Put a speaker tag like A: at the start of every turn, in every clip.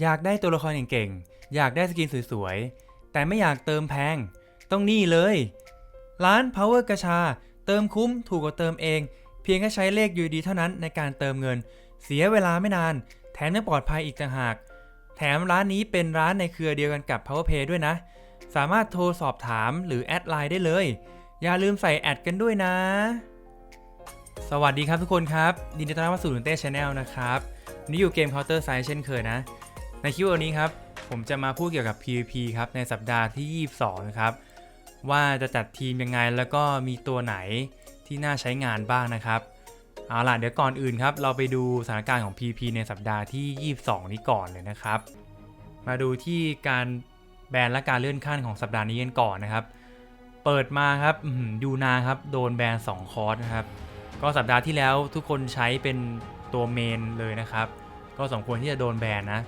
A: อยากได้ตัวละครเก่งๆ อยากได้สกินสวยๆ แต่ไม่อยากเติมแพง ต้องนี่เลย ร้าน Power กระชา เติมคุ้มถูกกว่าเติมเอง เพียงแค่ใช้เลข UD เท่านั้นในการเติมเงิน เสียเวลาไม่นาน แถมยังปลอดภัยอีกต่างหาก แถมร้านนี้เป็นร้านในเครือเดียวกันกับ PowerPay ด้วยนะ สามารถโทรสอบถามหรือแอดไลน์ได้เลย อย่าลืมใส่แอดกันด้วยนะ สวัสดีครับทุกคนครับยินดีต้อนรับสู่ลุนเต้ชาแนลนะครับวันนี่อยู่เกม Counter Strike เช่นเคยนะ ในคลิปวันนี้ครับ ผมจะมาพูดเกี่ยวกับ PVP ครับในสัปดาห์ที่ 22 นะครับ ว่าจะจัดทีมยังไงแล้วก็มีตัวไหนที่น่าใช้งานบ้างนะครับ เอาล่ะเดี๋ยวก่อนอื่นครับ เราไปดูสถานการณ์ของ PVP ในสัปดาห์ที่ 22 นี้ก่อนเลยนะครับ มาดูที่การแบนและการเลื่อนขั้นของสัปดาห์นี้กันก่อนนะครับ เปิดมาครับอื้อหือยูนาครับโดนแบน2คอร์สนะครับ ก็สัปดาห์ที่แล้วทุกคนใช้เป็นตัวเมนเลยนะครับ ก็สมควรที่จะโดนแบนนะ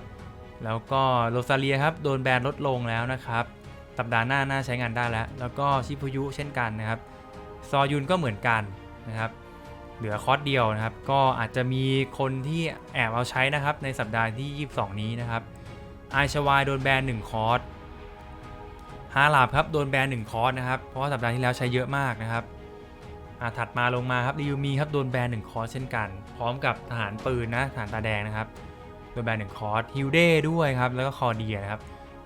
A: แล้วก็โรซาเลียครับโดนแบนลดลงแล้วนะครับ สัปดาห์หน้าน่าใช้งานได้แล้ว แล้วก็ชิพุยุเช่นกันนะครับ ซอยุนก็เหมือนกันนะครับ เหลือคอร์สเดียวนะครับ ก็อาจจะมีคนที่แอบเอาใช้นะครับในสัปดาห์ที่ 22 นี้นะครับไอชวายโดนแบน1คอร์สฮาลาบครับโดนแบน1คอร์สนะครับ เพราะว่าสัปดาห์ที่แล้วใช้เยอะมากนะครับอะถัดมาลงมาครับดิวมีครับโดนแบนหนึ่งคอร์สเช่นกัน พร้อมกับทหารปืนนะทหารตาแดงนะครับ โดนแบนหนึ่งคอร์สฮิลเด้ด้วยครับ แล้วก็คอเดียนะครับ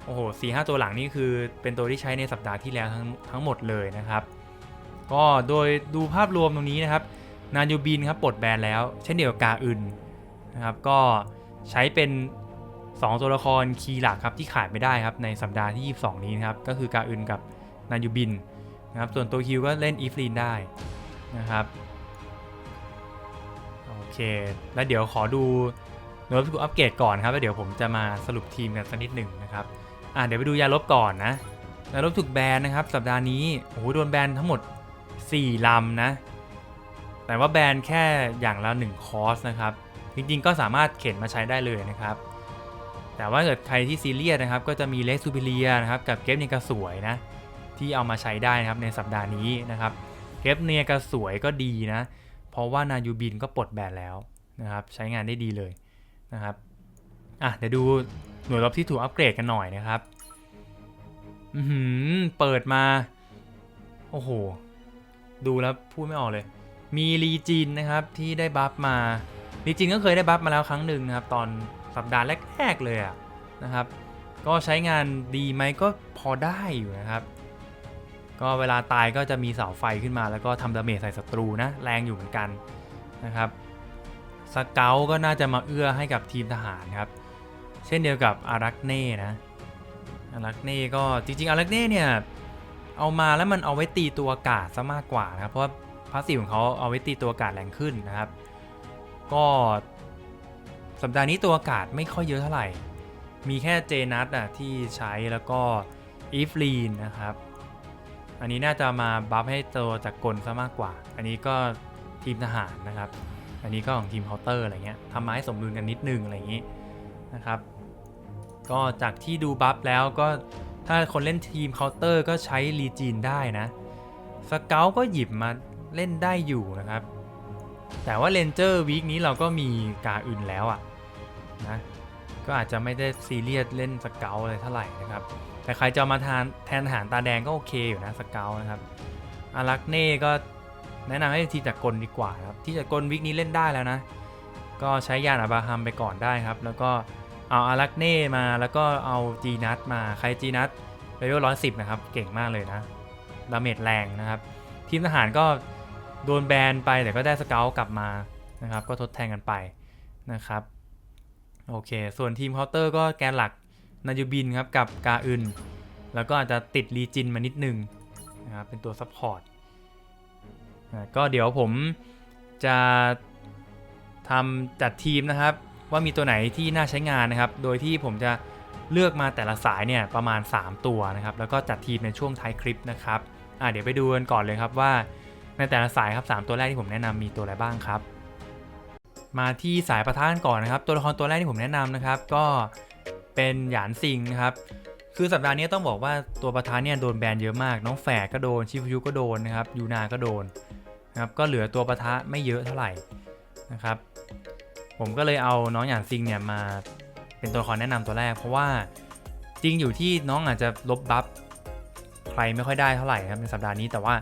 A: โอ้โหสี่ห้าตัวหลังนี่คือเป็นตัวที่ใช้ในสัปดาห์ที่แล้วทั้งทั้งหมดเลยนะครับ ก็โดยดูภาพรวมตรงนี้นะครับ นายูบินครับปลดแบนแล้ว เช่นเดียวกับกาอึนนะครับ ก็ใช้เป็น 2 ตัวละครคีย์หลักครับที่ขาดไม่ได้ครับในสัปดาห์ที่ 22 นี้นะครับ ก็คือกาอึนกับนายูบินนะครับ ส่วนตัวฮิวก็เล่นอีฟลีนได้นะครับ โอเค แล้วเดี๋ยวขอดู โน้ตที่กูอัปเกรดก่อนครับแล้วเดี๋ยวผมจะมาสรุปทีมกันสักนิดหนึ่งนะครับอะเดี๋ยวไปดูยาลบก่อนนะยาลบถูกแบนนะครับ สัปดาห์นี้โอ้โหโดนแบนทั้งหมด 4 ลำนะ แต่ว่าแบนแค่อย่างละ1คอร์สนะครับ จริงๆก็สามารถเข็นมาใช้ได้เลยนะครับ แต่ว่าเกิดใครที่ซีเรียสนะครับ ก็จะมีเลสซูเปเรียนะครับกับเกฟเนกาสวยนะ ที่เอามาใช้ได้นะครับในสัปดาห์นี้นะครับเกฟเนียก็สวยก็ดีนะ เพราะว่านายูบินก็ปลดแบนแล้วนะครับ ใช้งานได้ดีเลย นะครับอะเดี๋ยวดูหน่วยรบที่ถูกอัปเกรดกันหน่อยนะครับอือหือเปิดมา โอ้โห ดูแล้วพูดไม่ออกเลย มีรีจินนะครับที่ได้บัฟมารีจินก็เคยได้บัฟมาแล้วครั้งหนึ่งนะครับ ตอนสัปดาห์แรกๆเลยอะนะครับ ก็ใช้งานดีไหมก็พอได้อยู่นะครับ ก็เวลาตายก็จะมีเสาไฟขึ้นมา แล้วก็ทำดาเมจใส่ศัตรูนะ แรงอยู่เหมือนกันนะครับ สเกลก็น่าจะมาเอื้อให้กับทีมทหารครับ เช่นเดียวกับอารักเน่นะอารักเน่ก็จริงๆอารักเน่เนี่ยเอามาแล้วมันเอาไว้ตีตัวอากาศซะมากกว่านะครับเพราะว่าพาสซีฟของเขาเอาไว้ตีตัวอากาศแรงขึ้นนะครับ ก็สัปดาห์นี้ตัวอากาศไม่ค่อยเยอะเท่าไหร่ มีแค่เจนัทอะที่ใช้แล้วก็อีฟลีนนะครับ อันนี้น่าจะมาบัฟให้ตัวจากกลซะมากกว่า อันนี้ก็ทีมทหารนะครับ อันนี้ก็ของทีมเคาน์เตอร์อะไรเงี้ยทำมาให้สมดุลกันนิดนึงอะไรอย่างนี้นะครับ ก็จากที่ดูบัฟแล้วก็ถ้าคนเล่นทีมเคาน์เตอร์ก็ใช้รีจีนได้นะสเกลก็หยิบมาเล่นได้อยู่นะครับ แต่ว่าเลนเจอร์วีคนี้เราก็มีกาอื่นแล้วอะนะก็อาจจะไม่ได้ซีเรียสเล่นสเกลอะไรเท่าไหร่นะครับ แต่ใครจะมาทานแทนหารตาแดงก็โอเคอยู่นะสเกลนะครับอารักเน่ก็ แนะนำให้ทีจากกลดีกว่าครับทีจากกลวิกนี้เล่นได้แล้วนะ ก็ใช้ยานอาบราฮัมไปก่อนได้ครับ แล้วก็เอาอารักเน่มาแล้วก็เอาจีนัทมาใครจีนัทเลเวลร้อยสิบนะครับ เก่งมากเลยนะดาเมจแรงนะครับ ทีมทหารก็โดนแบนไปแต่ก็ได้สเกลกลับมานะครับ ก็ทดแทนกันไปนะครับโอเค ส่วนทีมเคาน์เตอร์ก็แกนหลักนายูบินครับกับกาอึน แล้วก็อาจจะติดรีจินมานิดนึงนะครับเป็นตัวซัพพอร์ต ก็เดี๋ยวผมจะทำจัดทีมนะครับ ว่ามีตัวไหนที่น่าใช้งานนะครับ โดยที่ผมจะเลือกมาแต่ละสายเนี่ยประมาณ 3 ตัวนะครับ แล้วก็จัดทีมในช่วงท้ายคลิปนะครับอ่าเดี๋ยวไปดูกันก่อนเลยครับว่าในแต่ละสายครับ 3 ตัวแรกที่ผมแนะนำมีตัวอะไรบ้างครับ มาที่สายประทานก่อนนะครับ ตัวละครตัวแรกที่ผมแนะนำนะครับ ก็เป็นหยานซิงนะครับคือสัปดาห์นี้ต้องบอกว่าตัวประธานเนี่ยโดนแบนเยอะมาก น้องแฝดก็โดน ชิฟยุก็โดนนะครับยูนาก็โดน นะครับก็เหลือตัวปะทะไม่เยอะเท่าไหร่นะครับ ผมก็เลยเอาน้องหยานซิงเนี่ยมาเป็นตัวละครแนะนำตัวแรก เพราะว่าจริงอยู่ที่น้องอาจจะลบบัฟใครไม่ค่อยได้เท่าไหร่ครับในสัปดาห์นี้แต่ว่า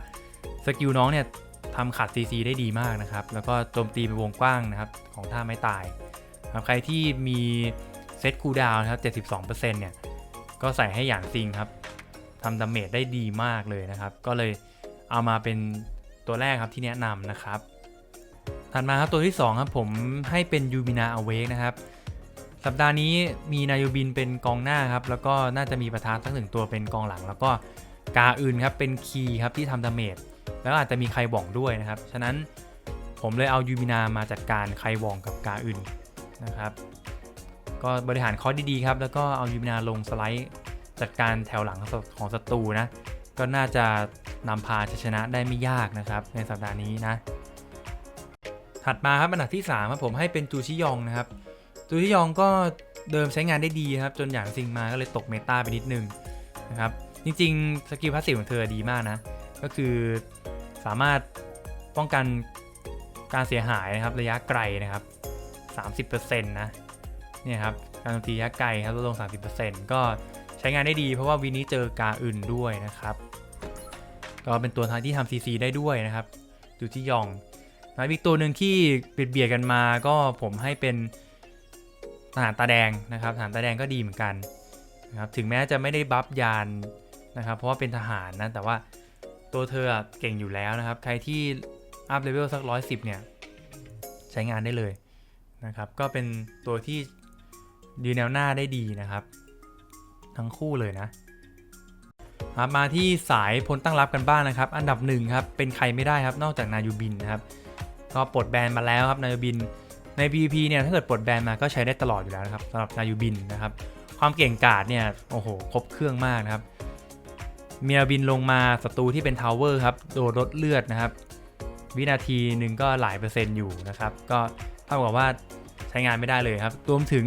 A: สกิลน้องเนี่ยทำขัด CC ได้ดีมากนะครับ แล้วก็โจมตีไปวงกว้างนะครับ ของท่าไม้ตายครับใครที่มีเซตคูดาวน์นะครับ 72%เนี่ย ก็ใส่ให้อย่างซิงครับทำดาเมจได้ดีมากเลยนะครับ ก็เลยเอามาเป็น ตัวแรกครับที่แนะนำนะครับ ถัดมาครับตัวที่2ครับผมให้เป็นยูบินาอเวกนะครับ สัปดาห์นี้มีนายูบินเป็นกองหน้าครับ แล้วก็น่าจะมีประธานทั้งหนึ่งตัวเป็นกองหลัง แล้วก็กาอื่นครับเป็นคีย์ครับที่ทำดาเมจแล้วอาจจะมีใครบ่องด้วยนะครับ ฉะนั้นผมเลยเอายูบินามาจัดการใครบ่องกับกาอื่นนะครับ ก็บริหารคอร์สดีๆครับแล้วก็เอายูบินาลงสไลด์จัดการแถวหลังของศัตรูนะ ก็น่าจะ นำพาชัยชนะได้ไม่ยากนะครับ ในสัปดาห์นี้นะ ถัดมาครับอันดับที่3ครับผมให้เป็นจูชิยองนะครับ จูชิยองก็เดิมใช้งานได้ดีครับ จนอย่างซิงมาก็เลยตกเมตาไปนิดนึงนะครับ จริงๆ สกิลพาสซีฟของเธอดีมากนะ ก็คือสามารถป้องกันการเสียหายนะครับระยะไกลนะครับ 30%นะเนี่ยครับการโจมตีระยะไกลครับลดลง 30%ก็ใช้งานได้ดีเพราะว่าวีนี้เจอกาอื่นด้วยนะครับ ก็เป็นตัวทางที่ทำ CC ได้ด้วยนะครับจูที่ยองนะอีกตัวหนึ่งที่เบียดเบียดกันมาก็ผมให้เป็นทหารตาแดงนะครับทหารตาแดงก็ดีเหมือนกันนะครับถึงแม้จะไม่ได้บัฟยานนะครับ เพราะว่าเป็นทหารนะแต่ว่าตัวเธอเก่งอยู่แล้วนะครับ ใครที่อัพเลเวลสักร้อยสิบเนี่ยใช้งานได้เลยนะครับ ก็เป็นตัวที่ยืนแนวหน้าได้ดีนะครับ ทั้งคู่เลยนะ มาที่สายพลตั้งรับกันบ้างนะครับ อันดับหนึ่งครับเป็นใครไม่ได้ครับนอกจากนายูบินนะครับก็ปลดแบนมาแล้วครับนายูบินใน PVP เนี่ยถ้าเกิดปลดแบนมาก็ใช้ได้ตลอดอยู่แล้วนะครับสำหรับนายูบินนะครับความเก่งกาจเนี่ยโอ้โหครบเครื่องมากนะครับ เมียบินลงมาศัตรูที่เป็นทาวเวอร์ครับโดนลดเลือดนะครับ วินาทีหนึ่งก็หลายเปอร์เซ็นต์อยู่นะครับ ก็เท่ากับว่าใช้งานไม่ได้เลยครับรวมถึง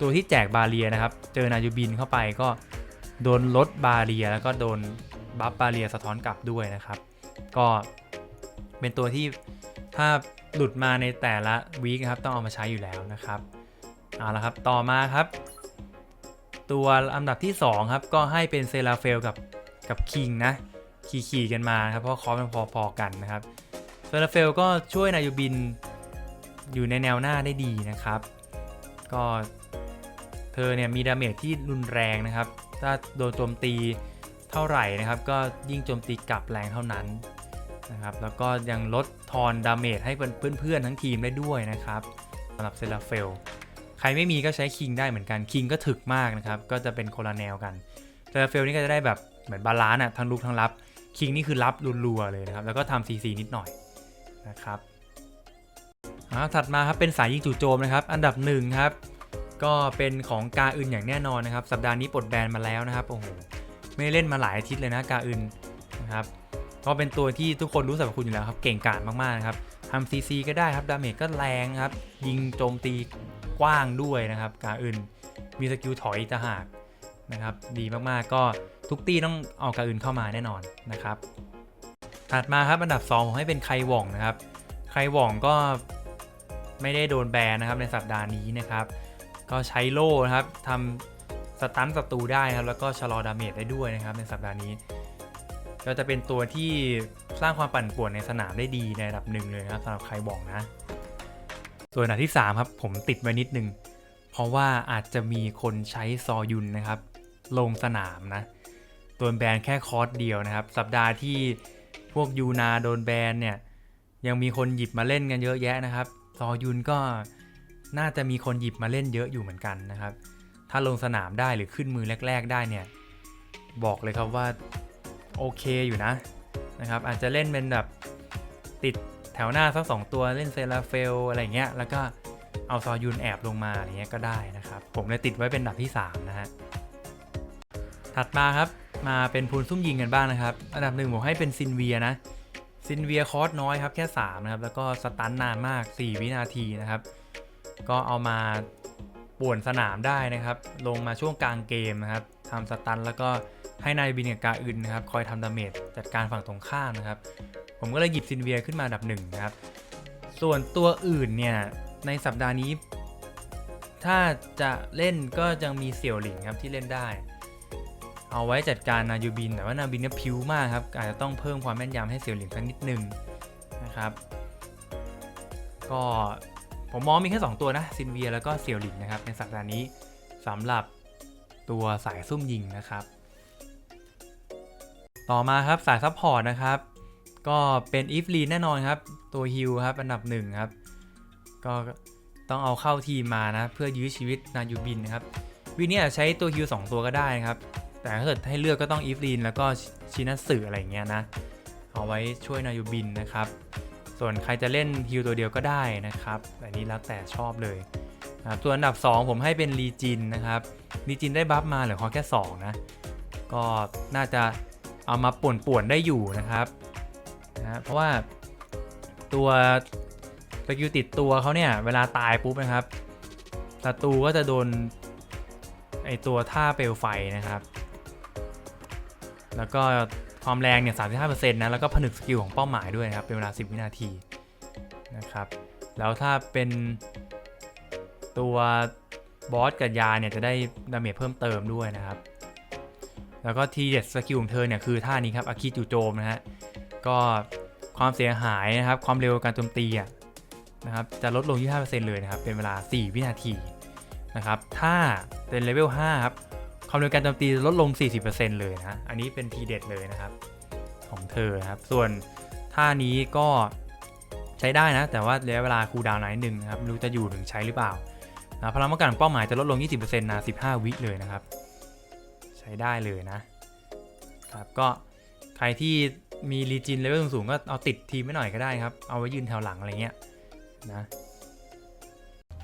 A: ตัวที่แจกบาเรียนะครับ เจอนายูบินเข้าไปก็ โดนลดบาเรียแล้วก็โดนบัฟบาเรียสะท้อนกลับด้วยนะครับ ก็เป็นตัวที่ถ้าหลุดมาในแต่ละวีคครับต้องเอามาใช้อยู่แล้วนะครับเอาละครับต่อมาครับ ตัวอันดับที่ 2 ครับ ก็ให้เป็นเซราเฟลกับกับคิงนะขี่ขี่กันมาครับเพราะคอสมันพอๆกันนะครับเซราเฟลก็ช่วยนายูบินอยู่ในแนวหน้าได้ดีนะครับ ก็เธอเนี่ยมีดาเมจที่รุนแรงนะครับ ถ้าโดนโจมตีเท่าไหร่นะครับ ก็ยิ่งโจมตีกลับแรงเท่านั้นนะครับ แล้วก็ยังลดทอนดาเมจให้เพื่อนๆทั้งทีมได้ด้วยนะครับสำหรับเซราเฟลใครไม่มีก็ใช้คิงได้เหมือนกันคิงก็ถึกมากนะครับ ก็จะเป็นคนละแนวกันเซราเฟลนี่ก็จะได้แบบเหมือนบาลานซ์อะทั้งลุกทั้งรับคิงนี่คือรับรัวๆเลยนะครับ แล้วก็ทำซีซีนิดหน่อยนะครับถัดมาครับเป็นสายยิงจู่โจมนะครับ อันดับหนึ่งครับ ก็เป็นของกาอึนอย่างแน่นอนนะครับ สัปดาห์นี้ปลดแบนมาแล้วนะครับโอ้โหไม่เล่นมาหลายอาทิตย์เลยนะกาอึนนะครับก็เป็นตัวที่ทุกคนรู้สรรพคุณอยู่แล้วครับเก่งกาจมากๆนะครับทำซีซีก็ได้ครับดาเมจก็แรงครับ ยิงโจมตีกว้างด้วยนะครับกาอึนมีสกิลถอยตะหากนะครับ ดีมากๆก็ทุกตีต้องเอากาอึนเข้ามาแน่นอนนะครับถัดมาครับอันดับ2ผมให้เป็นไคหว่องนะครับไคหว่องก็ไม่ได้โดนแบนนะครับในสัปดาห์นี้นะครับ ก็ใช้โล่นะครับทำสตันศัตรูได้ครับแล้วก็ชะลอดาเมจได้ด้วยนะครับในสัปดาห์นี้ ก็จะเป็นตัวที่สร้างความปั่นป่วนในสนามได้ดีในระดับหนึ่งเลยนะครับสำหรับใครบอกนะ ส่วนอันที่ 3 ครับผมติดไว้นิดนึง เพราะว่าอาจจะมีคนใช้ซอยุนนะครับ ลงสนามนะโดนแบนแค่คอร์สเดียวนะครับ สัปดาห์ที่พวกยูนาโดนแบนเนี่ยยังมีคนหยิบมาเล่นกันเยอะแยะนะครับ ซอยุนก็ น่าจะมีคนหยิบมาเล่นเยอะอยู่เหมือนกันนะครับ ถ้าลงสนามได้หรือขึ้นมือแรก ๆ ได้เนี่ย บอกเลยครับว่าโอเคอยู่นะนะครับ อาจจะเล่นเป็นแบบติดแถวหน้าสักสองตัวเล่นเซราเฟลอะไรเงี้ย แล้วก็เอาซอยุนแอบลงมาอะไรเงี้ยก็ได้นะครับ ผมเลยติดไว้เป็นอันดับที่ 3 นะฮะ ถัดมาครับ มาเป็นพูนซุ่มยิงกันบ้างนะครับ อันดับหนึ่งผมให้เป็นซินเวียนะ ซินเวียคอร์สน้อยครับแค่ 3 นะครับ แล้วก็สตันนานมาก 4 วินาทีนะครับ ก็เอามาป่วนสนามได้นะครับ ลงมาช่วงกลางเกมนะครับทำสตันแล้วก็ให้นายบินกับกาอื่นนะครับ คอยทำดาเมจจัดการฝั่งตรงข้ามนะครับ ผมก็เลยหยิบซินเวียขึ้นมาดับหนึ่งนะครับ ส่วนตัวอื่นเนี่ย ในสัปดาห์นี้ ถ้าจะเล่นก็ยังมีเสี่ยวหลิงครับที่เล่นได้ เอาไว้จัดการนายูบิน แต่ว่านายบินเนี่ยพิ้วมากครับ อาจจะต้องเพิ่มความแม่นยำให้เสี่ยวหลิงสักนิดนึงนะครับ ก็ ผมมองมีแค่ 2 ตัวนะซินเวียแล้วก็เสี่ยวหลิงนะครับในสัปดาห์นี้สำหรับตัวสายซุ่มยิงนะครับ ต่อมาครับสายซัพพอร์ตนะครับ ก็เป็นอีฟลีนแน่นอนครับ ตัวฮิลครับอันดับหนึ่งครับ ก็ต้องเอาเข้าทีมมานะ เพื่อยื้อชีวิตนายูบินนะครับวินนี้อาจใช้ตัวฮิล2ตัวก็ได้นะครับ แต่ถ้าเกิดให้เลือกก็ต้องอีฟลีนแล้วก็ชินัสึอะไรอย่างเงี้ยนะ เอาไว้ช่วยนายูบินนะครับ ส่วนใครจะเล่นฮิลตัวเดียวก็ได้นะครับ อันนี้แล้วแต่ชอบเลยนะครับตัวอันดับ 2 ผมให้เป็นรีจินนะครับรีจินได้บัฟมาเหลือขอแค่2นะก็น่าจะเอามาป่วนๆได้อยู่นะครับนะเพราะว่าตัวสกิลติดตัวเขาเนี่ย เวลาตายปุ๊บนะครับศัตรูก็จะโดนไอตัวท่าเปลวไฟนะครับ แล้วก็ ความแรงเนี่ย35%นะ แล้วก็ผนึกสกิลของเป้าหมายด้วยนะครับ เป็นเวลา 10 วินาทีนะครับ แล้วถ้าเป็นตัวบอสกับยาเนี่ยจะได้ดาเมจเพิ่มเติมด้วยนะครับ แล้วก็ทีเด็ดสกิลของเธอเนี่ยคือท่านี้ครับอาคิจูโจมนะฮะ ก็ความเสียหายนะครับ ความเร็วการโจมตีอะนะครับ จะลดลง25%เลยนะครับ เป็นเวลา 4 วินาทีนะครับ ถ้าเป็นเลเวล5ครับ ความเร็วการโจมตีลดลง 40%เลยนะอันนี้เป็นทีเด็ดเลยนะครับของเธอครับ ส่วนท่านี้ก็ใช้ได้นะ แต่ว่าระยะเวลาคูลดาวน์หน่อยนิดนึงนะครับไม่รู้จะอยู่ถึงใช้หรือเปล่านะพลังป้องกันเป้าหมายจะลดลง 20%นะ15 วิเลยนะครับ ใช้ได้เลยนะครับก็ใครที่มีรีจินเลเวลสูงก็เอาติดทีมไว้หน่อยก็ได้ครับ เอาไว้ยืนแถวหลังอะไรเงี้ยนะ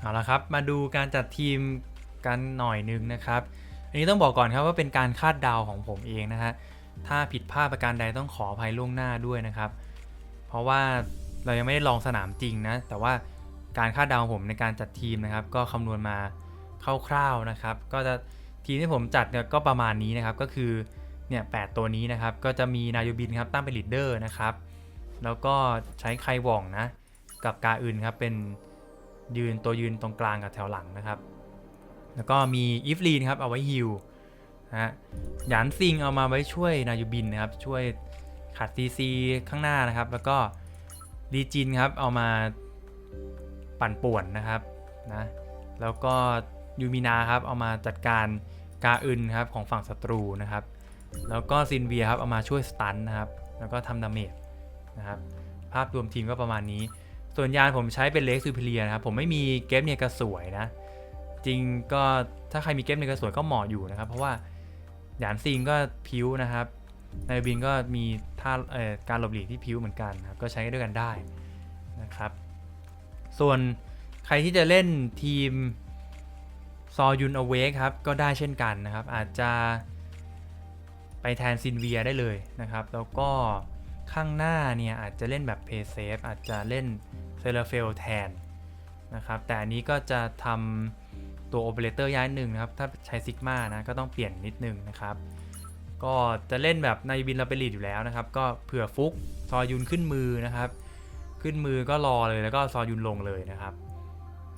A: เอาละครับ มาดูการจัดทีมกันหน่อยนึงนะครับ อันนี้ต้องบอกก่อนครับว่าเป็นการคาดเดาของผมเองนะฮะ ถ้าผิดพลาดประการใดต้องขออภัยล่วงหน้าด้วยนะครับ เพราะว่าเรายังไม่ได้ลองสนามจริงนะ แต่ว่าการคาดเดาของผมในการจัดทีมนะครับ ก็คำนวณมาคร่าวๆนะครับ ก็จะทีมที่ผมจัดเนี่ยก็ประมาณนี้นะครับ ก็คือเนี่ยแตัวนี้นะครับ ก็จะมีนายูบินครับตั้งเป็นลีดเดอร์นะครับ แล้วก็ใช้ไคว่องนะ กับกาอื่นครับเป็นยืนตัวยืนตรงกลางกับแถวหลังนะครับ แล้วก็มีอีฟลีนครับเอาไว้ฮิลนะฮะหยานซิงเอามาไว้ช่วยนายูบินนะครับ ช่วยขัดซีซีข้างหน้านะครับ แล้วก็รีจินครับเอามาปั่นป่วนนะครับนะแล้วก็ยูมินาครับเอามาจัดการกาอึนครับของฝั่งศัตรูนะครับ แล้วก็ซินเวียครับเอามาช่วยสตันนะครับ แล้วก็ทำดาเมจนะครับภาพรวมทีมก็ประมาณนี้ ส่วนยานผมใช้เป็นเล็กซูเปเรียนะครับ ผมไม่มีเกฟเนียกระสวยนะ จริงก็ถ้าใครมีเกฟเนียกระสวยก็เหมาะอยู่นะครับ เพราะว่าหยานซิงก็พิ้วนะครับนายบินก็มีท่าการหลบหลีกที่พิ้วเหมือนกันนะครับก็ใช้ด้วยกันได้นะครับ ส่วนใครที่จะเล่นทีมซอยุนอเวกครับก็ได้เช่นกันนะครับ อาจจะไปแทนซินเวียได้เลยนะครับ แล้วก็ข้างหน้าเนี่ยอาจจะเล่นแบบเพย์เซฟอาจจะเล่นเซเลเฟลแทนนะครับ แต่อันนี้ก็จะทำ ตัวโอเปอเรเตอร์ย้ายหนึ่งนะครับ ถ้าใช้ซิกมานะ ก็ต้องเปลี่ยนนิดนึงนะครับ ก็จะเล่นแบบในบินเราไปลีดอยู่แล้วนะครับ ก็เผื่อฟุกซอยุนขึ้นมือนะครับ ขึ้นมือก็รอเลยแล้วก็ซอยุนลงเลยนะครับ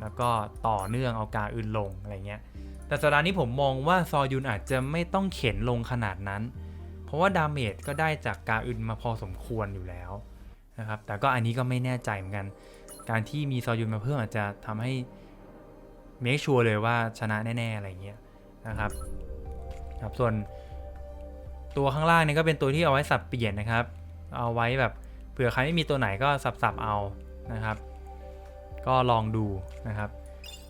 A: แล้วก็ต่อเนื่องเอากาอื่นลงอะไรเงี้ย แต่สัปดาห์นี้ผมมองว่าซอยุนอาจจะไม่ต้องเข็นลงขนาดนั้น เพราะว่าดาเมจก็ได้จากกาอื่นมาพอสมควรอยู่แล้วนะครับ แต่ก็อันนี้ก็ไม่แน่ใจเหมือนกัน การที่มีซอยุนมาเพิ่มอาจจะทำให้ เมคชัวร์เลยว่าชนะแน่ๆ อะไรเงี้ยนะครับครับส่วนตัวข้างล่างเนี่ยก็เป็นตัวที่เอาไว้สับเปลี่ยนนะครับ เอาไว้แบบเผื่อใครไม่มีตัวไหนก็สับๆเอานะครับ ก็ลองดูนะครับ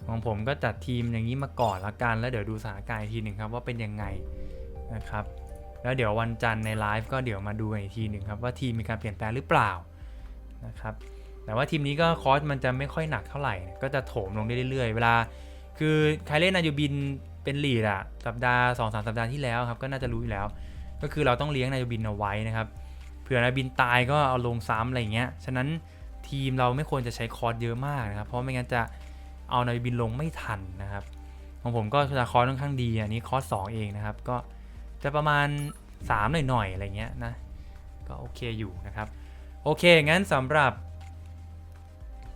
A: ของผมก็จัดทีมอย่างนี้มาก่อนละกัน แล้วเดี๋ยวดูสถานการณ์อีกทีหนึ่งครับว่าเป็นยังไงนะครับ แล้วเดี๋ยววันจันทร์ในไลฟ์ก็เดี๋ยวมาดูอีกทีหนึ่งครับว่าทีมมีการเปลี่ยนแปลงหรือเปล่านะครับ แต่ว่าทีมนี้ก็คอสมันจะไม่ค่อยหนักเท่าไหร่ ก็จะโถมลงได้เรื่อยๆ เวลา คือใครเล่นนายูบินเป็นลีดอะสัปดาห์2อสสัปดาห์ที่แล้วครับก็น่าจะรู้อยู่แล้ว ก็คือเราต้องเลี้ยงนายูบินเอาไว้นะครับเผื่อนายูบินตายก็เอาลงซ้ำอะไรเงี้ยฉะนั้นทีมเราไม่ควรจะใช้คอร์สเยอะมากนะครับ เพราะไม่งั้นจะเอานายูบินลงไม่ทันนะครับของผมก็จะคอร์สค่อนข้างดีอันนี้คอร์สสเองนะครับ ก็จะประมาณ 3 หน่อยๆอะไรเงี้ยนะก็โอเคอยู่นะครับโอเคงั้นสำหรับ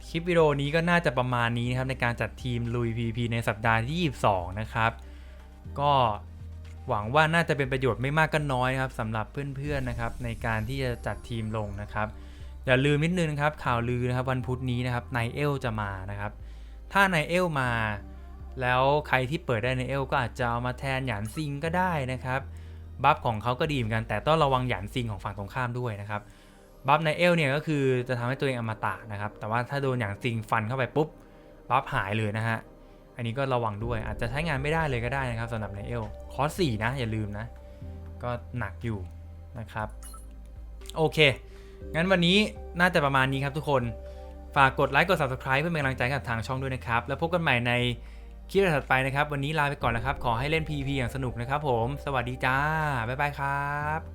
A: คลิปวิดีโอนี้ก็น่าจะประมาณนี้นะครับในการจัดทีมลุย PP ในสัปดาห์ที่ 22 นะครับ ก็หวังว่าน่าจะเป็นประโยชน์ไม่มากก็น้อยนะครับสำหรับเพื่อนๆนะครับในการที่จะจัดทีมลงนะครับอย่าลืมนิดนึงครับข่าวลือนะครับวันพุธนี้นะครับไนเอลจะมานะครับ ถ้าไนเอลมา แล้วใครที่เปิดได้ไนเอลก็อาจจะเอามาแทนหยานซิงก็ได้นะครับบัฟของเขาก็ดีเหมือนกันแต่ต้องระวังหยานซิงของฝั่งตรงข้ามด้วยนะครับ บัฟไนเอลเนี่ยก็คือจะทำให้ตัวเองอมตะนะครับ แต่ว่าถ้าโดนอย่างซิงฟันเข้าไปปุ๊บบัฟหายเลยนะฮะ อันนี้ก็ระวังด้วยอาจจะใช้งานไม่ได้เลยก็ได้นะครับสำหรับไนเอลคอร์สสี่นะ อย่าลืมนะ ก็หนักอยู่นะครับ โอเค งั้นวันนี้น่าจะประมาณนี้ครับทุกคน ฝากกดไลค์กด subscribe เพื่อเป็นกำลังใจกับทางช่องด้วยนะครับ แล้วพบกันใหม่ในคลิปถัดไปนะครับ วันนี้ลาไปก่อนนะครับ ขอให้เล่น PP อย่างสนุกนะครับผม สวัสดีจ้า บ๊ายบายครับ